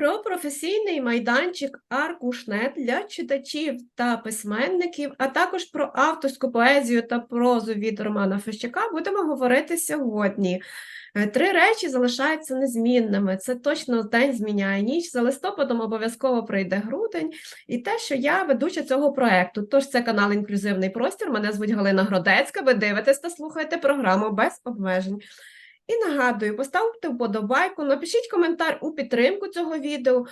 Про професійний майданчик Аркушнет для читачів та письменників, а також про авторську поезію та прозу від Романа Фещака будемо говорити сьогодні. Е, Три речі залишаються незмінними. Це точно день зміняє ніч. За листопадом обов'язково прийде грудень, і те, що я ведуча цього проекту. Тож це канал Інклюзивний простір. Мене звуть Галина Гродецька. Ви дивитесь та слухаєте програму без обмежень. І нагадую, поставте вподобайку, напишіть коментар у підтримку цього відео,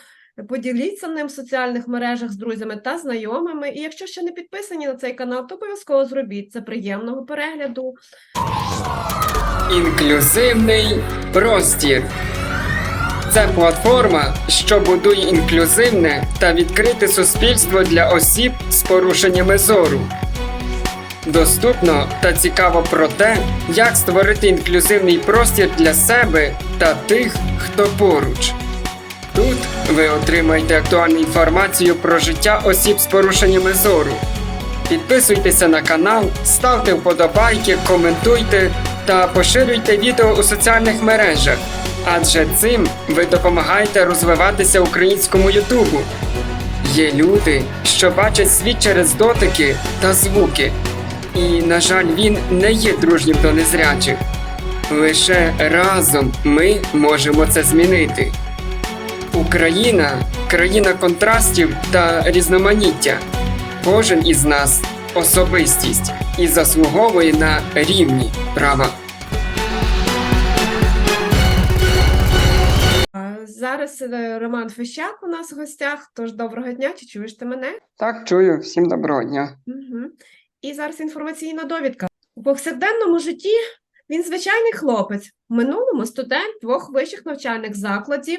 поділіться ним в соціальних мережах з друзями та знайомими. І якщо ще не підписані на цей канал, то обов'язково зробіть це приємного перегляду. Інклюзивний простір. Це платформа, що будує інклюзивне та відкрите суспільство для осіб з порушеннями зору. Доступно та цікаво про те, як створити інклюзивний простір для себе та тих, хто поруч. Тут ви отримаєте актуальну інформацію про життя осіб з порушеннями зору. Підписуйтеся на канал, ставте вподобайки, коментуйте та поширюйте відео у соціальних мережах, адже цим ви допомагаєте розвиватися українському Ютубу. Є люди, що бачать світ через дотики та звуки, і, на жаль, він не є дружнім до незрячих. Лише разом ми можемо це змінити. Україна країна контрастів та різноманіття. Кожен із нас особистість і заслуговує на рівні права. Зараз е, Роман Фещак у нас в гостях. Тож доброго дня, чи чуєш ти мене? Так, чую, всім доброго дня. Угу. І зараз інформаційна довідка. У повсякденному житті він звичайний хлопець, в минулому студент двох вищих навчальних закладів,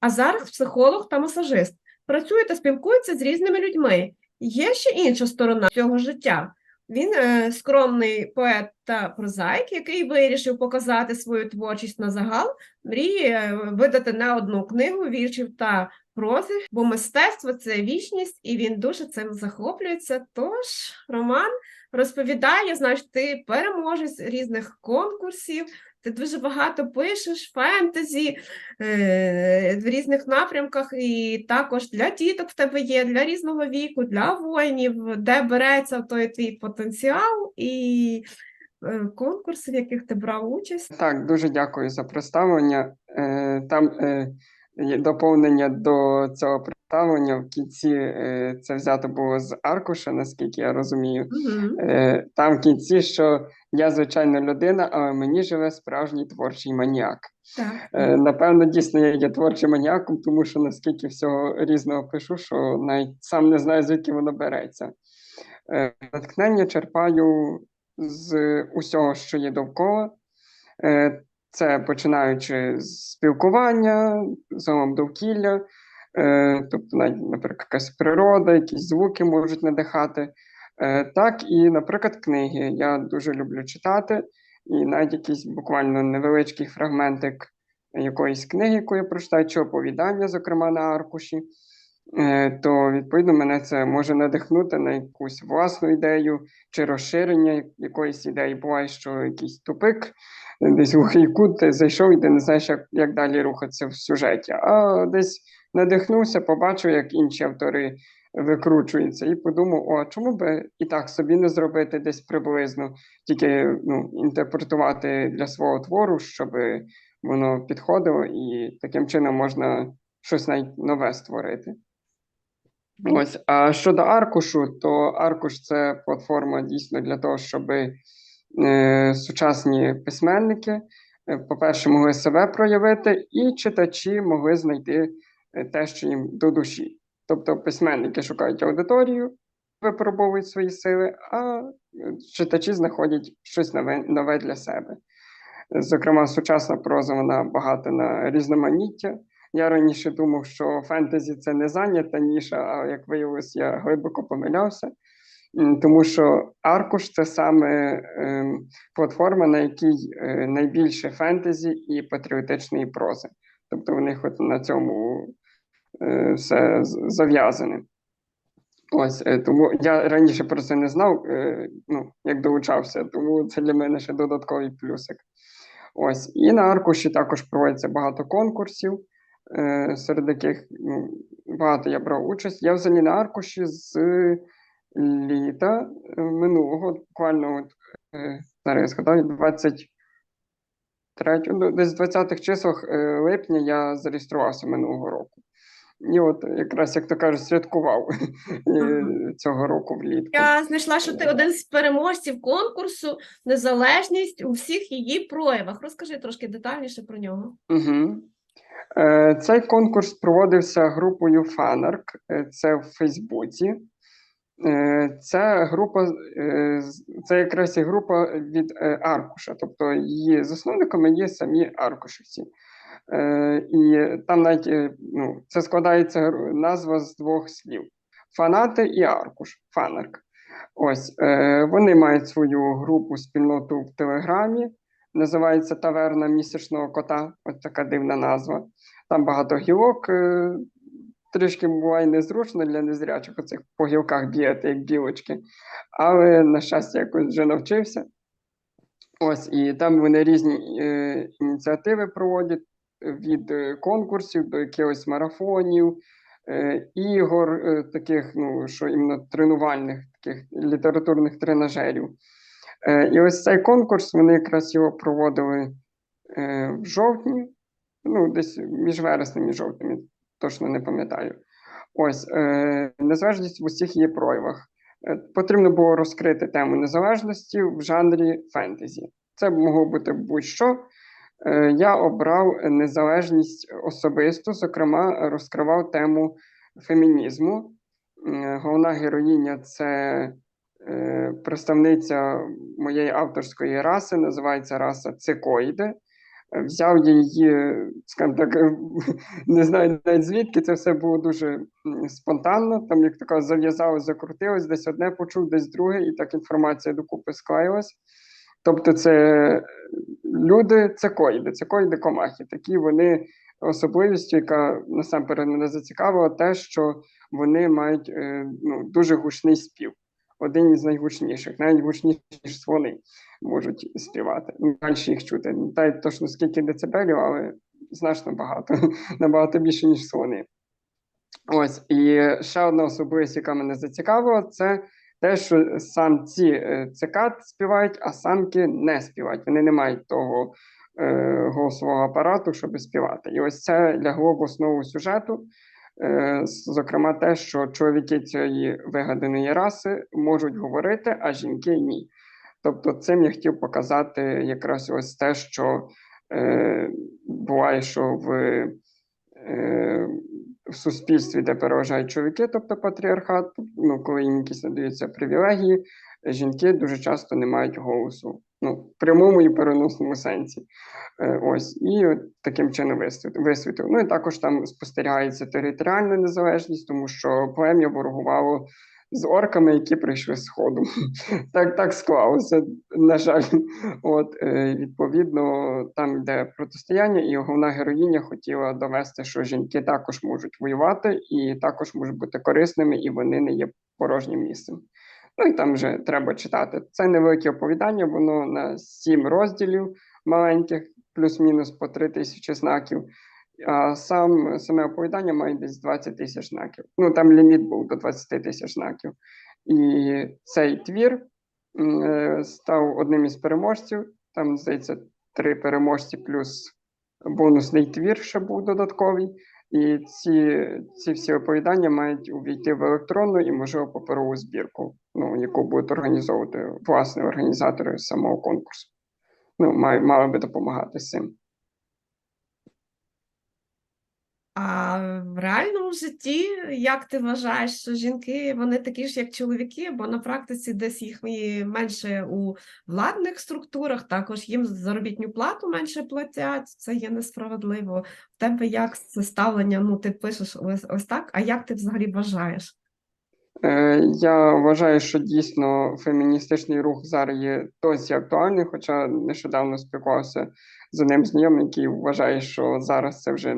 а зараз психолог та масажист. Працює та спілкується з різними людьми. Є ще інша сторона цього життя. Він е, скромний поет та прозаїк, який вирішив показати свою творчість на загал, мріє е, видати не одну книгу віршів та прози, бо мистецтво це вічність, і він дуже цим захоплюється. Тож, Роман розповідає, що ти переможець різних конкурсів, ти дуже багато пишеш фентезі е, в різних напрямках, і також для діток в тебе є, для різного віку, для воїнів, де береться той твій потенціал і е, конкурси, в яких ти брав участь. Так, дуже дякую за представлення. Е, Там е, доповнення до цього представлення. В кінці е, це взято було з аркуша, наскільки я розумію. Угу. Там в кінці, що я звичайна людина, але мені живе справжній творчий маніяк. Так. Е, Напевно, дійсно я є творчим маніаком, тому що наскільки всього різного пишу, що навіть сам не знаю, звідки воно береться. Натхнення черпаю з усього, що є довкола. Це починаючи з спілкування, загалом довкілля, е, тобто, наприклад, якась природа, якісь звуки можуть надихати. Е, Так і, наприклад, книги. Я дуже люблю читати, і навіть якийсь буквально невеличкий фрагментик якоїсь книги, яку я прочитаю, чи оповідання, зокрема на аркуші, то відповідно мене це може надихнути на якусь власну ідею чи розширення якоїсь ідеї. Буває, що якийсь тупик, е, десь глухий кут, ти зайшов і ти не знаєш, як, як далі рухатися в сюжеті. А десь надихнувся, побачив, як інші автори викручуються, і подумав: о, чому би і так собі не зробити десь приблизно, тільки ну, інтерпретувати для свого твору, щоб воно підходило, і таким чином можна щось навіть нове створити. Ось, а щодо аркушу, то аркуш це платформа дійсно для того, щоб е, сучасні письменники, е, по-перше, могли себе проявити, і читачі могли знайти е, те, що їм до душі. Тобто письменники шукають аудиторію, випробовують свої сили, а е, читачі знаходять щось нове, нове для себе. Зокрема, сучасна проза вона багата на різноманіття. Я раніше думав, що фентезі це не зайнята ніша, а як виявилось, я глибоко помилявся. Тому що аркуш це саме ем, платформа, на якій е, найбільше фентезі і патріотичної прози. Тобто в них от на цьому е, все зав'язане. Ось е, тому я раніше про це не знав, ну, як долучався, тому це для мене ще додатковий плюсик. Ось, і на аркуші також проводиться багато конкурсів. Е, серед яких ну, багато я брав участь. Я взагалі на аркуші з літа е, минулого, буквально от, е, зараз я згадаю, 23, ну, десь в 20-х числах липня я зареєструвався минулого року. І от якраз, як то кажуть, святкував е, цього року влітку. Я знайшла, що ти один з переможців конкурсу Незалежність у всіх її проявах. Розкажи трошки детальніше про нього. Угу. Е, цей конкурс проводився групою Фанарк, е, це в Фейсбуці. Е, ця група, це якраз і група від Аркуша, тобто її засновниками є самі аркушівці. І там навіть ну, це складається назва з двох слів: фанати і аркуш, фанарк. Ось вони мають свою групу спільноту в Телеграмі, називається Таверна місячного кота. Ось така дивна назва. Там багато гілок. е, Трішки буває незручно для незрячих оцих по гілках бігати, як білочки. Але, на щастя, якось вже навчився. Ось, і там вони різні е, ініціативи проводять від е, конкурсів до якихось марафонів, е, ігор, е, таких, ну, що іменно тренувальних, таких літературних тренажерів. Е, і ось цей конкурс вони якраз його проводили е, в жовтні, ну, десь між вереснем і жовтнем, точно не пам'ятаю. Ось е, незалежність в усіх її проявах. Потрібно було розкрити тему незалежності в жанрі фентезі. Це могло бути будь-що. Я обрав незалежність особисту, зокрема, розкривав тему фемінізму. Головна героїня це представниця моєї авторської раси, називається раса цикоїди. Е, Взяв її, скажімо так, е, не знаю навіть звідки, це все було дуже спонтанно. Там, як така зав'язалось, закрутилось, десь одне почув, десь друге, і так інформація докупи склеїлась. Тобто, це люди цикоїди, цикоїди комахи. Такі вони особливістю, яка насамперед мене зацікавила, те, що вони мають е, ну, дуже гучний спів. Один із найгучніших, навіть гучніші, ніж слони можуть співати. Далі їх чути. Не знаю точно скільки децибелів, але значно багато, набагато більше, ніж слони. Ось, і ще одна особливість, яка мене зацікавила, це те, що самці е, цикад співають, а самки не співають. Вони не мають того е, голосового апарату, щоб співати. І ось це лягло в основу сюжету. Е, зокрема, те, що чоловіки цієї вигаданої раси можуть говорити, а жінки ні. Тобто, цим я хотів показати якраз ось те, що е, буває, що в, е, в суспільстві, де переважають чоловіки, тобто патріархат, ну, коли їм якісь надаються привілегії, жінки дуже часто не мають голосу. Ну, прямому і переносному сенсі. Е, ось, і от таким чином висвіт- висвітив. Ну і також там спостерігається територіальна незалежність, тому що плем'я ворогувало з орками, які прийшли з сходу. так, так склалося, на жаль. От, е, відповідно, там йде протистояння, і головна героїня хотіла довести, що жінки також можуть воювати і також можуть бути корисними, і вони не є порожнім місцем. Ну і там вже треба читати. Це невелике оповідання, воно на сім розділів маленьких, плюс-мінус по три тисячі знаків. А сам саме оповідання має десь 20 тисяч знаків. Ну там ліміт був до 20 тисяч знаків. І цей твір е, став одним із переможців. Там, здається, три переможці, плюс бонусний твір ще був додатковий. І ці, ці всі оповідання мають увійти в електронну і, можливо, паперову збірку, ну, яку будуть організовувати власне організатори самого конкурсу. Ну, має, мали би допомагати з цим. А в реальному житті, як ти вважаєш, що жінки вони такі ж, як чоловіки, бо на практиці десь їх менше у владних структурах, також їм заробітну плату менше платять, це є несправедливо. В тебе як це ставлення? Ну, ти пишеш ось, ось так, а як ти взагалі вважаєш? Е, Я вважаю, що дійсно феміністичний рух зараз є досі актуальний, хоча нещодавно спілкувався з одним знайомим, який вважає, що зараз це вже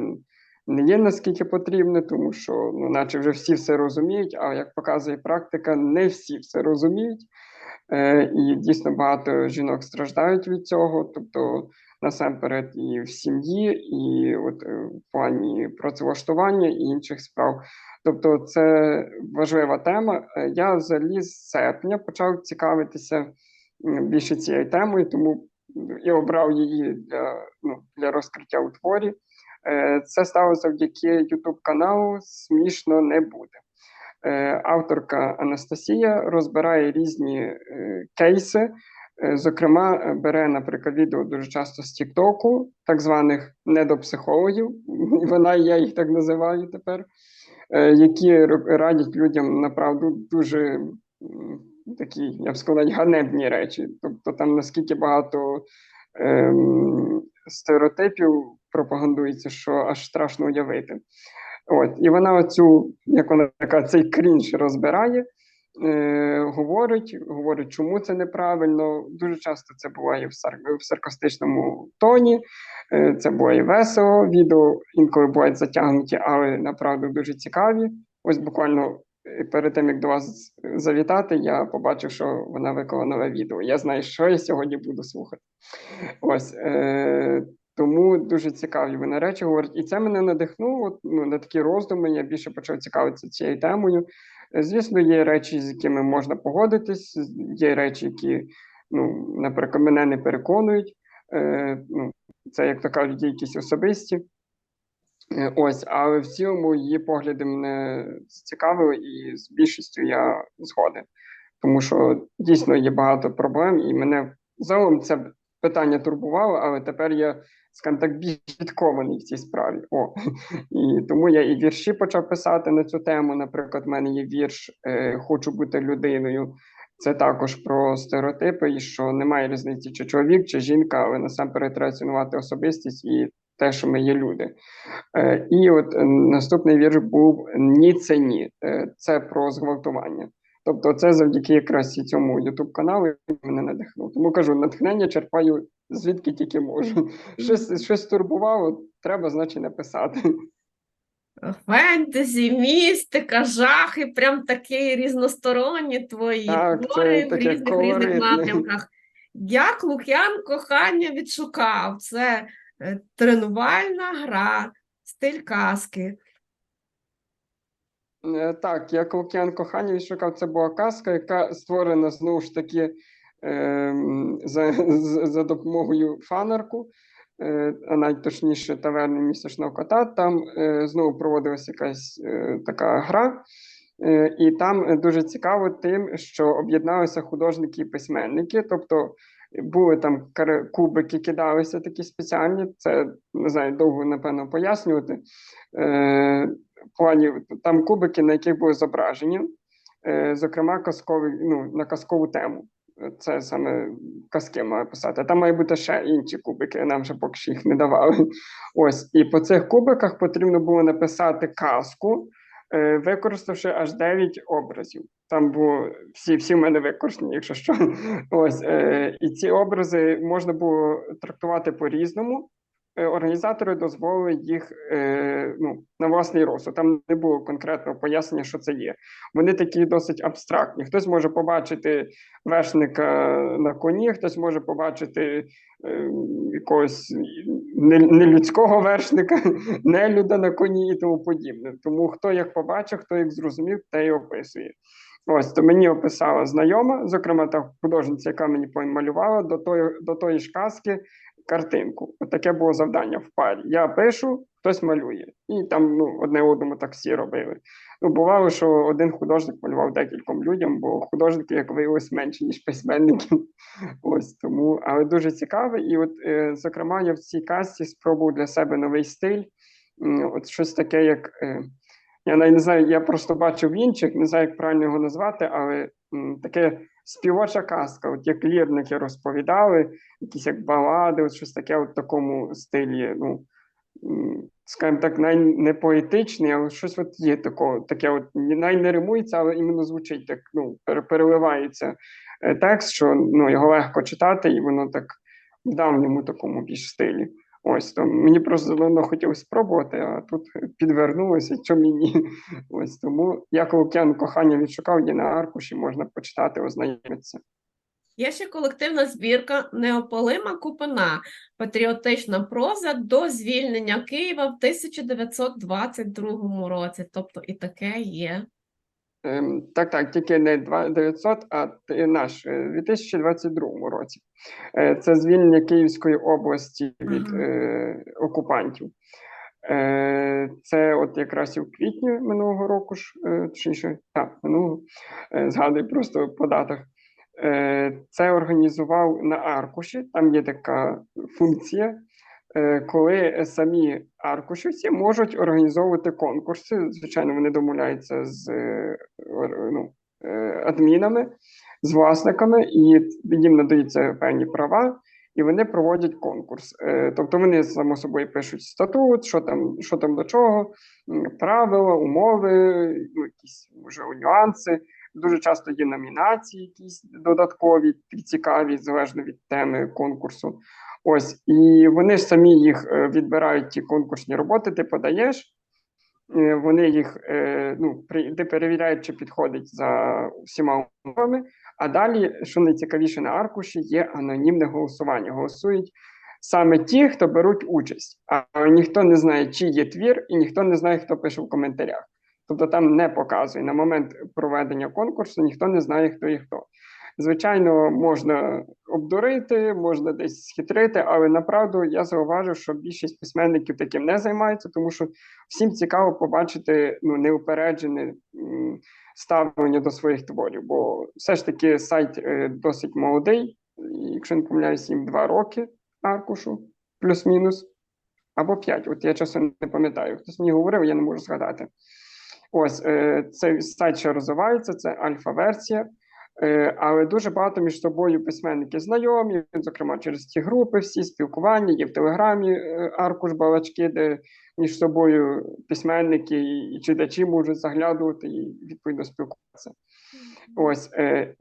не є наскільки потрібно, тому що ну, наче вже всі все розуміють, а як показує практика, не всі все розуміють. Е, І дійсно багато жінок страждають від цього. Тобто насамперед і в сім'ї, і от е, в плані працевлаштування і інших справ. Тобто, це важлива тема. Е, Я взагалі з серпня почав цікавитися більше цією темою, тому і обрав її для, ну, для розкриття у творі. Е, Це сталося завдяки youtube каналу Смішно не буде. Авторка Анастасія розбирає різні кейси. Е, Зокрема, е, бере, наприклад, відео дуже часто з Тіктоку, так званих недопсихологів, вона і я їх так називаю тепер, е, які радять людям направду дуже такі, я б сказав, ганебні речі. Тобто там наскільки багато ем, стереотипів пропагандується, що аж страшно уявити. От, і вона оцю, як вона така, цей крінж розбирає, е, говорить, говорить, чому це неправильно. Дуже часто це буває в, сар, в саркастичному тоні, е, це буває весело, відео інколи бувають затягнуті, але направду дуже цікаві. Ось буквально е, перед тим, як до вас завітати, я побачив, що вона виклала нове відео. Я знаю, що я сьогодні буду слухати. Ось. Е, тому дуже цікаві вона речі говорить. І це мене надихнуло ну, на такі роздуми. Я більше почав цікавитися цією темою. Звісно, є речі, з якими можна погодитись, є речі, які, ну, наприклад, мене не переконують. Е, ну, це, як то кажуть, якісь особисті. Е, Ось, але в цілому її погляди мене цікавили, і з більшістю я згоден. Тому що дійсно є багато проблем, і мене загалом це питання турбувало, але тепер я, скажімо так, більш підкований в цій справі. О. І тому я і вірші почав писати на цю тему. Наприклад, в мене є вірш е, Хочу бути людиною. Це також про стереотипи, і що немає різниці, чи чоловік, чи жінка, але насамперед треба цінувати особистість і те, що ми є люди. Е, і от е, наступний вірш був Ні, це ні. Це про зґвалтування. Тобто, це завдяки якраз і цьому youtube каналу мене надихнув. Тому кажу, натхнення черпаю звідки тільки можу. Щось, щось турбувало, треба, значить, написати. Фентезі, містика, жахи, прям такі різносторонні твої Так, це твори в різних різних напрямках. Як Лук'ян кохання відшукав? Це е, тренувальна гра, стиль казки. Е, Так, як Лук'ян кохання відшукав, це була казка, яка створена знову ж таки ем, за, за допомогою фанарку, е, а найточніше таверни місячного кота. Там е, знову проводилася якась е, така гра. Е, І там е, дуже цікаво тим, що об'єдналися художники і письменники. Тобто були там кубики, кидалися такі спеціальні. Це не знаю, довго напевно пояснювати. Е, плані там кубики, на яких були зображені, е, зокрема, казкові, ну, на казкову тему. Це саме казки має писати. Там має бути ще інші кубики, нам вже поки що їх не давали. Ось, і по цих кубиках потрібно було написати казку, е, використавши аж 9 образів. Там було всі, всі в мене використані, якщо що. Ось, е, і ці образи можна було трактувати по-різному. Е, Організатори дозволили їх е, ну, на власний розсуд. Там не було конкретного пояснення, що це є. Вони такі досить абстрактні. Хтось може побачити вершника на коні, хтось може побачити е, якогось нелюдського вершника, нелюда на коні і тому подібне. Тому хто як побачив, хто як зрозумів, те й описує. Ось то мені описала знайома, зокрема та художниця, яка мені помалювала до тої, до тої ж казки картинку. От таке було завдання в парі. Я пишу, хтось малює. І там ну, одне одному так всі робили. Ну, бувало, що один художник малював декільком людям, бо художники, як виявилось, менше, ніж письменники. Ось тому, але дуже цікаво. І от, е, зокрема, я в цій казці спробував для себе новий стиль. От щось таке, як. Е, я не знаю, я просто бачив в інших, не знаю, як правильно його назвати, але таке співоча казка, от як лірники розповідали, якісь як балади, от щось таке от в такому стилі. Ну, скажімо так, най не поетичний, але щось от є такого, таке, от най не римується, але іменно звучить так, ну, переливається е, текст, що ну, його легко читати, і воно так в давньому такому більш стилі. Ось то мені просто давно хотілося спробувати, а тут підвернулося, що мені. Ось тому як Лук'ян кохання відшукав, є на аркуші, можна почитати, ознайомитися. Є ще колективна збірка Неополима Купина, патріотична проза до звільнення Києва в 1922 році. Тобто і таке є. Ем, Так, так, тільки не 2 900, а наш е, 2022 році. Е, Це звільнення Київської області від Ага. е, окупантів. Е, Це от якраз і в квітні минулого року ж, точніше, так, минулого, згадую просто по датах. Е, Це організував на аркуші. Там є така функція, коли самі аркушівці можуть організовувати конкурси. Звичайно, вони домовляються з е, ну, е, адмінами, з власниками, і їм надаються певні права, і вони проводять конкурс. Е, Тобто вони само собою пишуть статут, що там, що там до чого, правила, умови, ну, якісь може нюанси. Дуже часто є номінації, якісь додаткові, цікаві, залежно від теми конкурсу. Ось, і вони ж самі їх е, відбирають ті конкурсні роботи, ти подаєш. е, Вони їх е, ну, де перевіряють, чи підходить за всіма умовами. А далі, що найцікавіше на аркуші, є анонімне голосування. Голосують саме ті, хто беруть участь, а ніхто не знає, чий є твір, і ніхто не знає, хто пише в коментарях. Тобто там не показує на момент проведення конкурсу, ніхто не знає, хто і хто. Звичайно, можна обдурити, можна десь схитрити, але направду я зауважив, що більшість письменників таким не займаються, тому що всім цікаво побачити ну, неупереджене ставлення до своїх творів. Бо все ж таки сайт е, досить молодий, якщо не помиляюсь, їм два роки аркушу, плюс-мінус, або п'ять. От я часом не пам'ятаю. Хтось мені говорив, я не можу згадати. Ось е, цей сайт ще розвивається, це альфа-версія. Е, Але дуже багато між собою письменники знайомі, зокрема через ті групи, всі спілкування, є в Телеграмі е, аркуш балачки, де між собою письменники і читачі можуть заглядувати і відповідно спілкуватися. Ось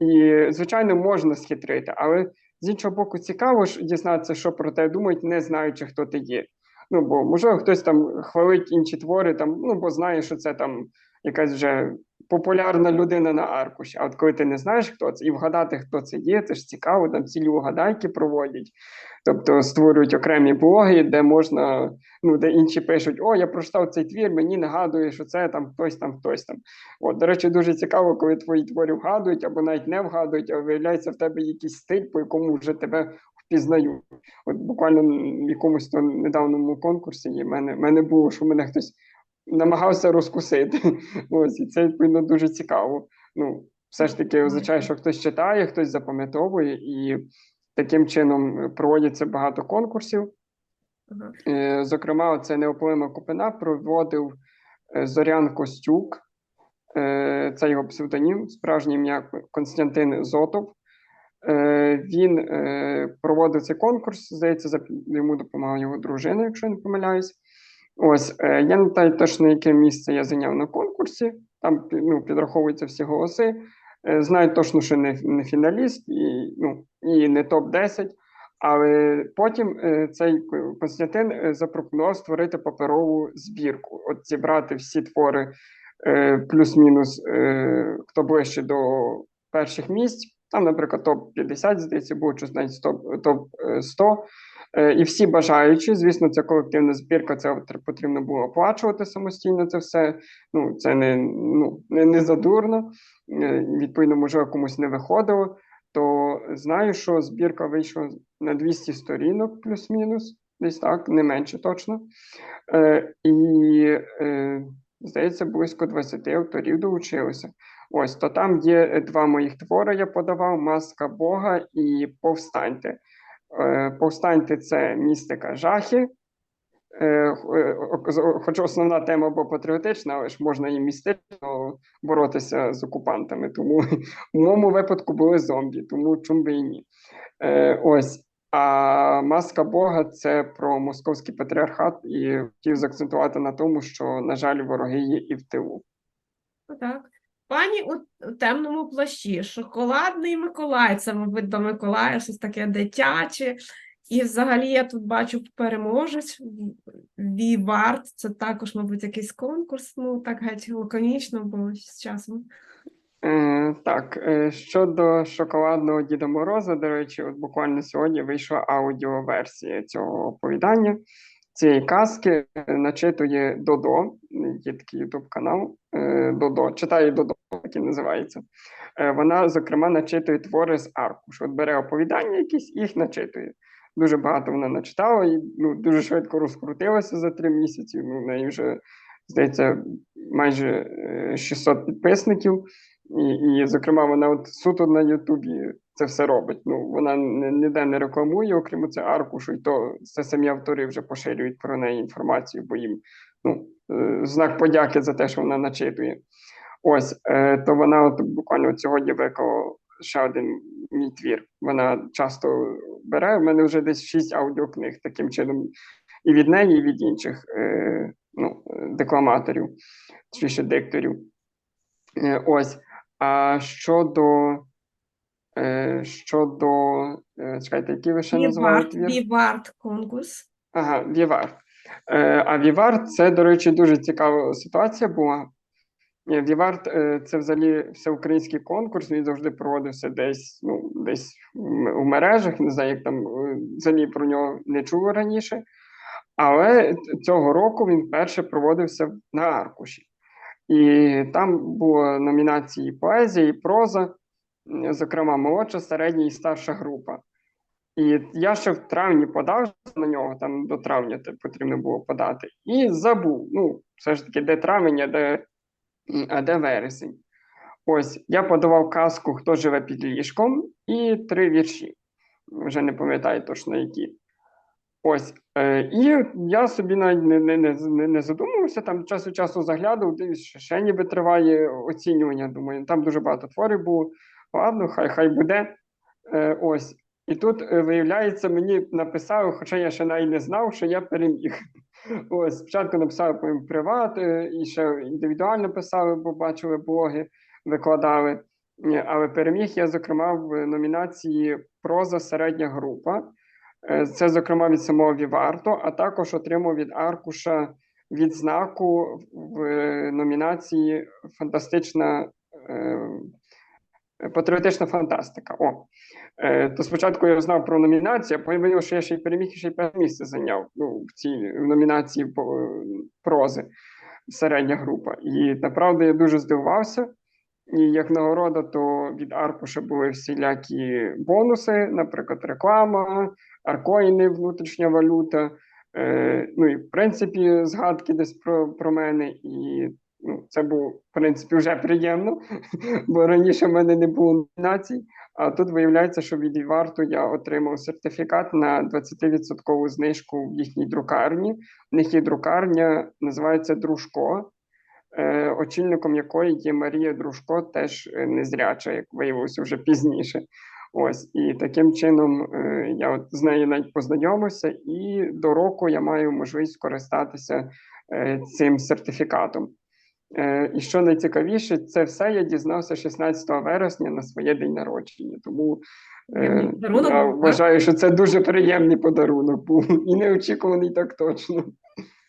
і звичайно можна схитрити, але з іншого боку, цікаво ж дізнатися, що про те думають, не знаючи, хто ти є. Ну бо можливо, хтось там хвалить інші твори, там ну бо знає, що це там якась вже популярна людина на аркуші. А от коли ти не знаєш, хто це, і вгадати, хто це є, це ж цікаво, там цілі угадайки проводять. Тобто створюють окремі блоги, де можна, ну де інші пишуть: О, я прочитав цей твір, мені нагадує, що це там хтось там, хтось там. От, до речі, дуже цікаво, коли твої твори вгадують або навіть не вгадують, а виявляється в тебе якийсь стиль, по якому вже тебе впізнають. От буквально в якомусь то недавньому конкурсі в мене, мене було, що мене хтось намагався розкусити. Ось, і це відповідно дуже цікаво. Ну, все ж таки означає, що хтось читає, хтось запам'ятовує, і таким чином проводяться багато конкурсів. Е, Зокрема, це неополима Купина проводив е, Зорян Костюк, Е, це його псевдонім, справжнє ім'я Константин Зотов. Е, Він е, проводив цей конкурс, здається, йому допомагала його дружина, якщо я не помиляюсь. Ось е, я не пам'ятаю точно, яке місце я зайняв на конкурсі. Там ну, підраховуються всі голоси. Е, Знаю точно, що не, не фіналіст і, ну, і не топ-10. Але потім е, цей Константин запропонував створити паперову збірку, от зібрати всі твори плюс-мінус, хто ближче до перших місць. Там, наприклад, топ 50, здається, було чи навіть топ, топ е, 100. Е, І всі бажаючі, звісно, це колективна збірка, це потрібно було оплачувати самостійно це все. Ну, це не, ну, не, не задурно. Е, Відповідно, можливо, комусь не виходило. То знаю, що збірка вийшла на 200 сторінок, плюс-мінус, десь так, не менше точно. Е, і, здається, близько 20 авторів долучилося. Ось, то там є два моїх твори, я подавав: Маска Бога і Повстаньте. Е, Повстаньте це містика жахи. Е, е, о- з- Хоч основна тема була патріотична, але ж можна і містично боротися з окупантами. Тому в моєму випадку були зомбі, тому чому би і ні. Ось. А маска Бога це про московський патріархат, і хотів заакцентувати на тому, що, на жаль, вороги є і в тилу. Ну, Так. Пані у темному плащі, шоколадний Миколай, це, мабуть, до Миколая щось таке дитяче. І взагалі я тут бачу переможець Вівард, це також, мабуть, якийсь конкурс, ну так геть лаконічно, бо з часом. Так, е, щодо шоколадного Діда Мороза, до речі, от буквально сьогодні вийшла аудіоверсія цього оповідання. Цієї казки е, начитує Додо, є такий ютуб канал е, Додо, читає Додо, так і називається. Е, вона, зокрема, начитує твори з аркуш. От бере оповідання якісь їх начитує. Дуже багато вона начитала і ну, дуже швидко розкрутилася за три місяці. Ну, в неї вже, здається, майже е, 600 підписників. І, і, зокрема, вона от суто на Ютубі це все робить. Ну, вона ніде не рекламує, окрім це аркушу, і то це самі автори вже поширюють про неї інформацію, бо їм ну, е, знак подяки за те, що вона начитує. Ось, е, то вона от буквально от сьогодні виклала ще один мій твір. Вона часто бере. У мене вже десь шість аудіокниг таким чином, і від неї, і від інших е, ну, декламаторів, чи ще дикторів. Ось. А щодо. Е, щодо. Е, чекайте, який ви ще назвали Вівард, твір? Конкурс. Ага, Вівар. Е, а Вівар це, до речі, дуже цікава ситуація була. Вівар це взагалі всеукраїнський конкурс, він завжди проводився десь, ну, десь в у мережах, не знаю, як там взагалі про нього не чув раніше. Але цього року він вперше проводився на аркуші. І там були номінації поезія і проза, зокрема, молодша, середня і старша група. І я ще в травні подав на нього, там до травня потрібно було подати, і забув. Ну, все ж таки, де травень, а де, а де вересень. Ось я подавав казку Хто живе під ліжком і три вірші. Вже не пам'ятаю точно які. Ось. Е, і я собі навіть не, не, не, не, задумувався, там час від часу заглядав, дивлюсь, що ще ніби триває оцінювання. Думаю, там дуже багато творів було. Ладно, хай хай буде. Е, ось. І тут, е, виявляється, мені написали, хоча я ще навіть не знав, що я переміг. Ось, спочатку написали по приват, е, і ще індивідуально писали, бо бачили блоги, викладали. Але переміг я, зокрема, в номінації Проза середня група. Е, Це, зокрема, від самого Віварто, а також отримав від Аркуша відзнаку в е, номінації Фантастична е, патріотична фантастика. О. Е, То спочатку я знав про номінацію, а потім виявилося, що я ще й переміг і ще й перше місце зайняв ну, в цій номінації по е, прози середня група. І направду я дуже здивувався. І як нагорода, то від Аркуша були всілякі бонуси, наприклад, реклама, аркоїни, внутрішня валюта. Е, ну і в принципі згадки десь про, про мене. І ну, це було в принципі вже приємно, бо раніше в мене не було номінацій. А тут виявляється, що від Віварту я отримав сертифікат на 20% знижку в їхній друкарні. В них є друкарня, називається Дружко, е, очільником якої є Марія Дружко, теж е, незряча, як виявилося вже пізніше. Ось і таким чином е, я от з нею навіть познайомився, і до року я маю можливість скористатися цим сертифікатом. Е, і що найцікавіше, це все я дізнався 16 вересня на своє день народження. Тому е, я вважаю, що це дуже приємний подарунок був і неочікуваний так точно.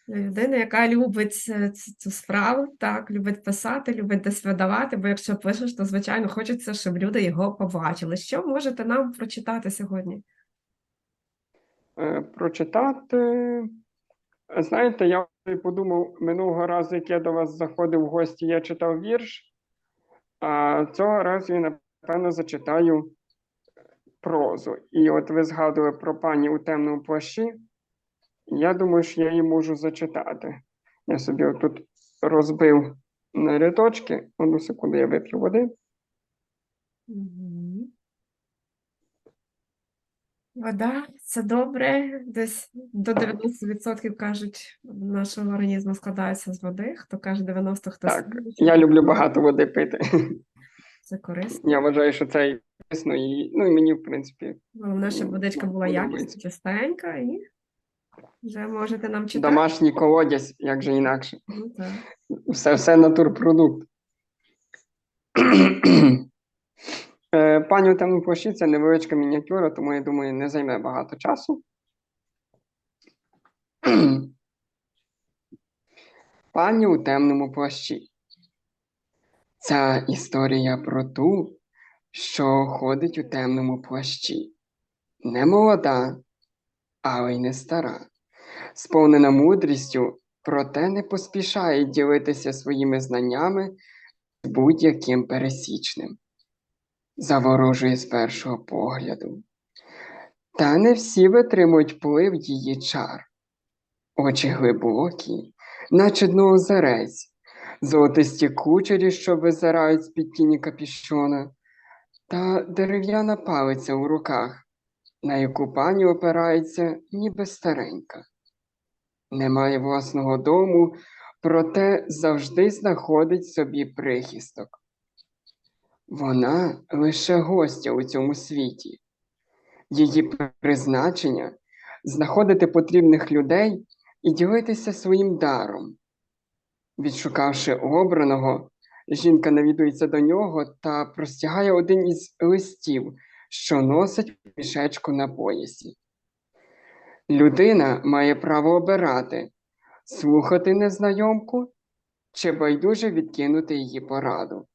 Людина, яка любить це- цю справу, так, любить писати, любить десь видавати, бо якщо пишеш, то звичайно хочеться, щоб люди його побачили. Що можете нам прочитати сьогодні? Е, прочитати. Знаєте, я подумав минулого разу, як я до вас заходив в гості, я читав вірш, а цього разу я, напевно, зачитаю прозу. І от ви згадували про пані у темному плащі. Я думаю, що я її можу зачитати. Я собі отут розбив на рядочки. Одну секунду, я вип'ю води. Вода це добре. Десь до 90% кажуть, нашого організму складається з води. Хто каже 90, хто Так, я люблю багато води пити. Це корисно. Я вважаю, що це і корисно, і ну і мені, в принципі, Головне, щоб водичка була якісна, чистенька, і вже можете нам читати. домашній колодязь, як же інакше. Ну, так. Все, все натурпродукт. Е, Пані у темному плащі це невеличка мініатюра, тому я думаю, не займе багато часу. Пані у темному плащі. Ця історія про ту, що ходить у темному плащі. Не молода, але й не стара, сповнена мудрістю, проте не поспішає ділитися своїми знаннями з будь-яким пересічним. Заворожує з першого погляду. Та не всі витримують вплив її чар. Очі глибокі, наче дно озерець, золотисті кучері, що визирають з-під тіні капішона, та дерев'яна палиця у руках, на яку пані опирається, ніби старенька. Немає власного дому, проте завжди знаходить собі прихисток. Вона лише гостя у цьому світі. Її призначення знаходити потрібних людей і ділитися своїм даром. Відшукавши обраного, жінка навідується до нього та простягає один із листів, що носить мішечку на поясі. Людина має право обирати, слухати незнайомку чи байдуже відкинути її пораду.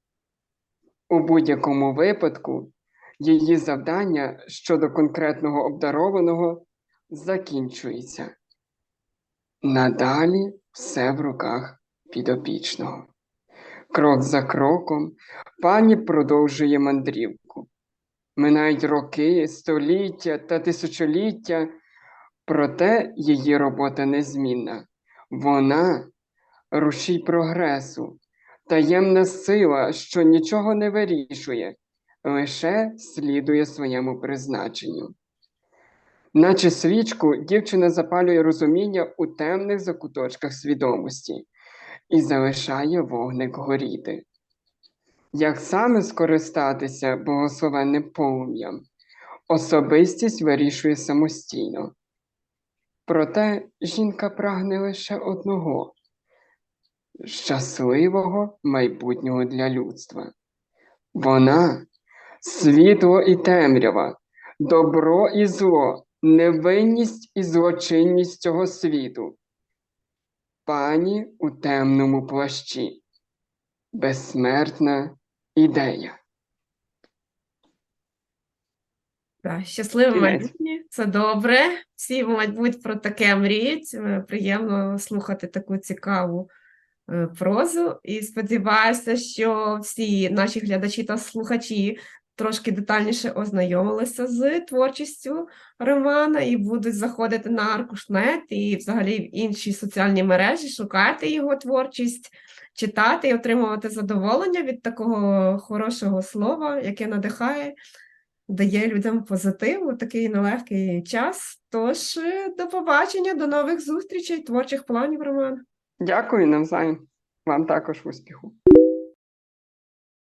У будь-якому випадку її завдання щодо конкретного обдарованого закінчується. Надалі все в руках підопічного. Крок за кроком пані продовжує мандрівку. Минають роки, століття та тисячоліття, проте її робота незмінна. Вона рушій прогресу, таємна сила, що нічого не вирішує, лише слідує своєму призначенню. Наче свічку дівчина запалює розуміння у темних закуточках свідомості і залишає вогник горіти. Як саме скористатися богословенним полум'ям, особистість вирішує самостійно. Проте жінка прагне лише одного щасливого майбутнього для людства. Вона світло і темрява, добро і зло, невинність і злочинність цього світу. Пані у темному плащі. Безсмертна ідея. Так, щасливе майбутнє, це добре. Всі, мабуть, про таке мріють. Е, Приємно слухати таку цікаву прозу. І сподіваюся, що всі наші глядачі та слухачі трошки детальніше ознайомилися з творчістю Романа і будуть заходити на Аркушнет і взагалі в інші соціальні мережі, шукати його творчість, читати і отримувати задоволення від такого хорошого слова, яке надихає дає людям позитив у такий нелегкий час. Тож е, до побачення, до нових зустрічей, творчих планів, Роман. Дякую навзаєм. Вам також успіху.